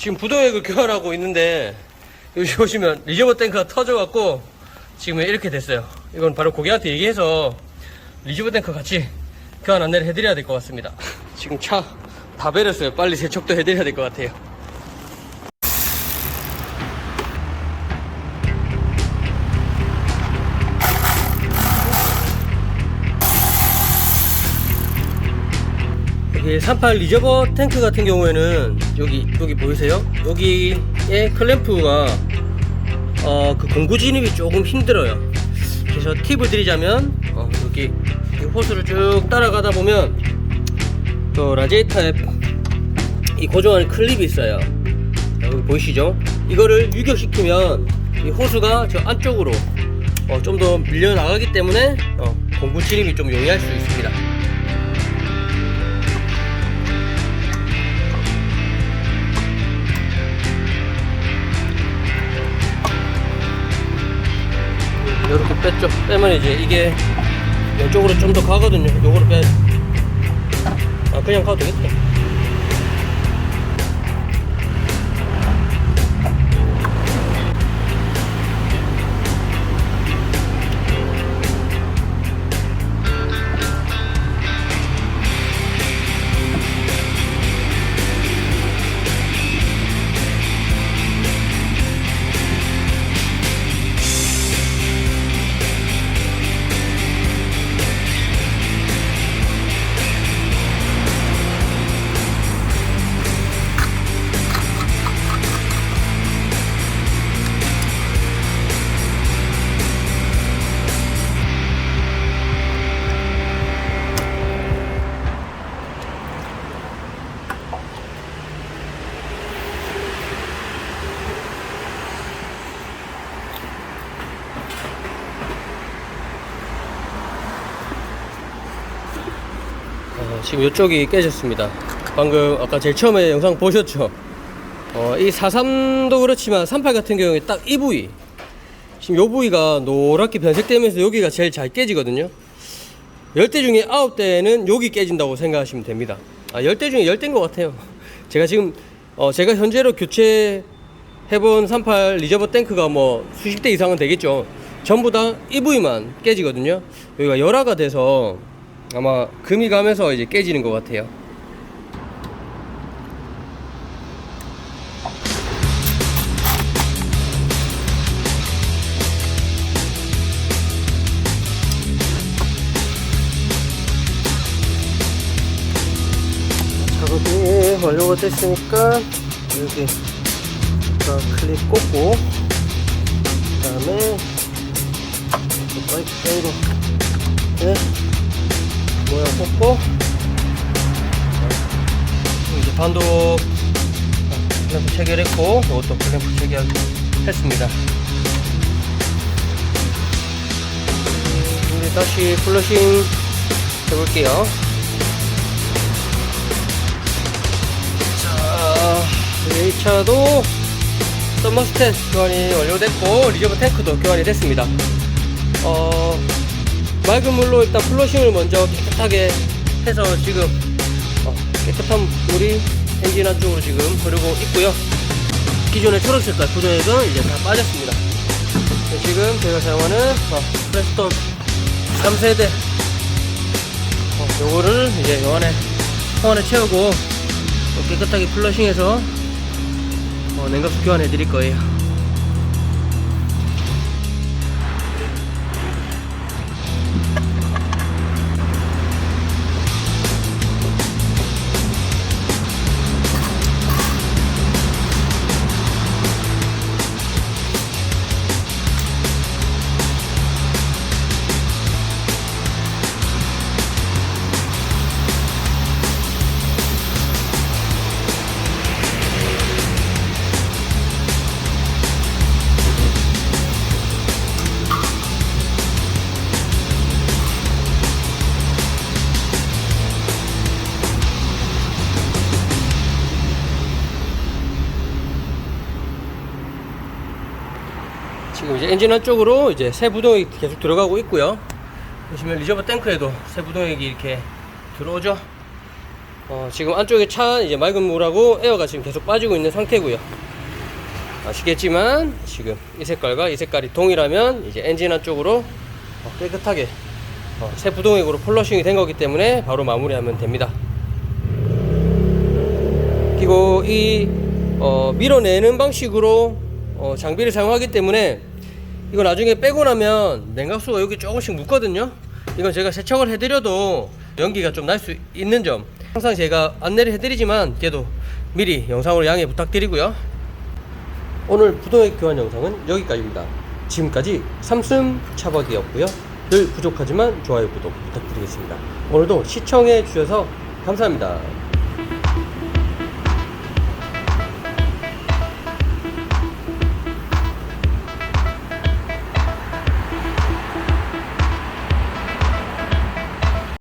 지금 부동액을 교환하고 있는데 여기 보시면 리저버 탱크가 터져갖고 지금 이렇게 됐어요. 이건 바로 고객한테 얘기해서 리저버 탱크 같이 교환 안내를 해드려야 될 것 같습니다. 지금 차 다 베렸어요. 빨리 세척도 해드려야 될 것 같아요. 여기 38 리저버 탱크 같은 경우에는 여기 여기 보이세요? 여기에 클램프가 어, 그 공구 진입이 조금 힘들어요. 그래서 팁을 드리자면 어, 여기 이 호스를 쭉 따라가다 보면 그 라디에이터에 이 고정하는 클립이 있어요. 여기 보이시죠? 이거를 유격시키면 이 호스가 저 안쪽으로 어, 좀 더 밀려 나가기 때문에 어, 공구 진입이 좀 용이할 수 있습니다. 빼면 이제 이게 왼쪽으로 좀 더 가거든요. 요거를 빼. 아 그냥 가도 되겠다. 어, 지금 이쪽이 깨졌습니다. 방금 아까 제일 처음에 영상 보셨죠? 어, 이 43도 그렇지만 38 같은 경우에 딱 이 부위. 지금 이 부위가 노랗게 변색되면서 여기가 제일 잘 깨지거든요. 10대 중에 9대는 여기 깨진다고 생각하시면 됩니다. 아, 10대 중에 10대인 것 같아요. 제가 지금, 어, 제가 현재로 교체 해본 38 리저버 탱크가 뭐 수십 대 이상은 되겠죠. 전부 다 이 부위만 깨지거든요. 여기가 열화가 돼서 아마 금이 가면서 이제 깨지는 것 같아요. 작업이 완료가 됐으니까 여기 자, 클립 꽂고 그 다음에 사이로 네. 뽑고. 자, 이제 반도 클램프 체결했고 이것도 클램프 체결했습니다. 음, 이제 다시 플러싱 해볼게요. 자 이제 이 차도 서머스텐 교환이 완료됐고 리저브 탱크도 교환이 됐습니다. 어 맑은 물로 일단 플러싱을 먼저 깨끗하게 해서 지금 어, 깨끗한 물이 엔진 안쪽으로 지금 흐르고 있고요. 기존의 초록 색깔 부정액은 이제 다 빠졌습니다. 네, 지금 제가 사용하는 어, 프레스톤 3세대 어, 요거를 이제 요 안에 통 안에 채우고 또 깨끗하게 플러싱해서 어, 냉각수 교환해 드릴 거예요. 지금 이제 엔진 안쪽으로 이제 새 부동액이 계속 들어가고 있고요. 보시면 리저버 탱크에도 새 부동액이 이렇게 들어오죠. 어, 지금 안쪽에 찬 이제 맑은 물하고 에어가 지금 계속 빠지고 있는 상태고요. 아시겠지만 지금 이 색깔과 이 색깔이 동일하면 이제 엔진 안쪽으로 어, 깨끗하게 어, 새 부동액으로 폴러싱이 된 거기 때문에 바로 마무리하면 됩니다. 그리고 이 어, 밀어내는 방식으로 어, 장비를 사용하기 때문에 이거 나중에 빼고 나면 냉각수가 여기 조금씩 묻거든요. 이건 제가 세척을 해드려도 연기가 좀 날 수 있는 점 항상 제가 안내를 해드리지만 그래도 미리 영상으로 양해 부탁드리고요. 오늘 부동액 교환 영상은 여기까지입니다. 지금까지 삼슴 차박이었고요. 늘 부족하지만 좋아요 구독 부탁드리겠습니다. 오늘도 시청해 주셔서 감사합니다.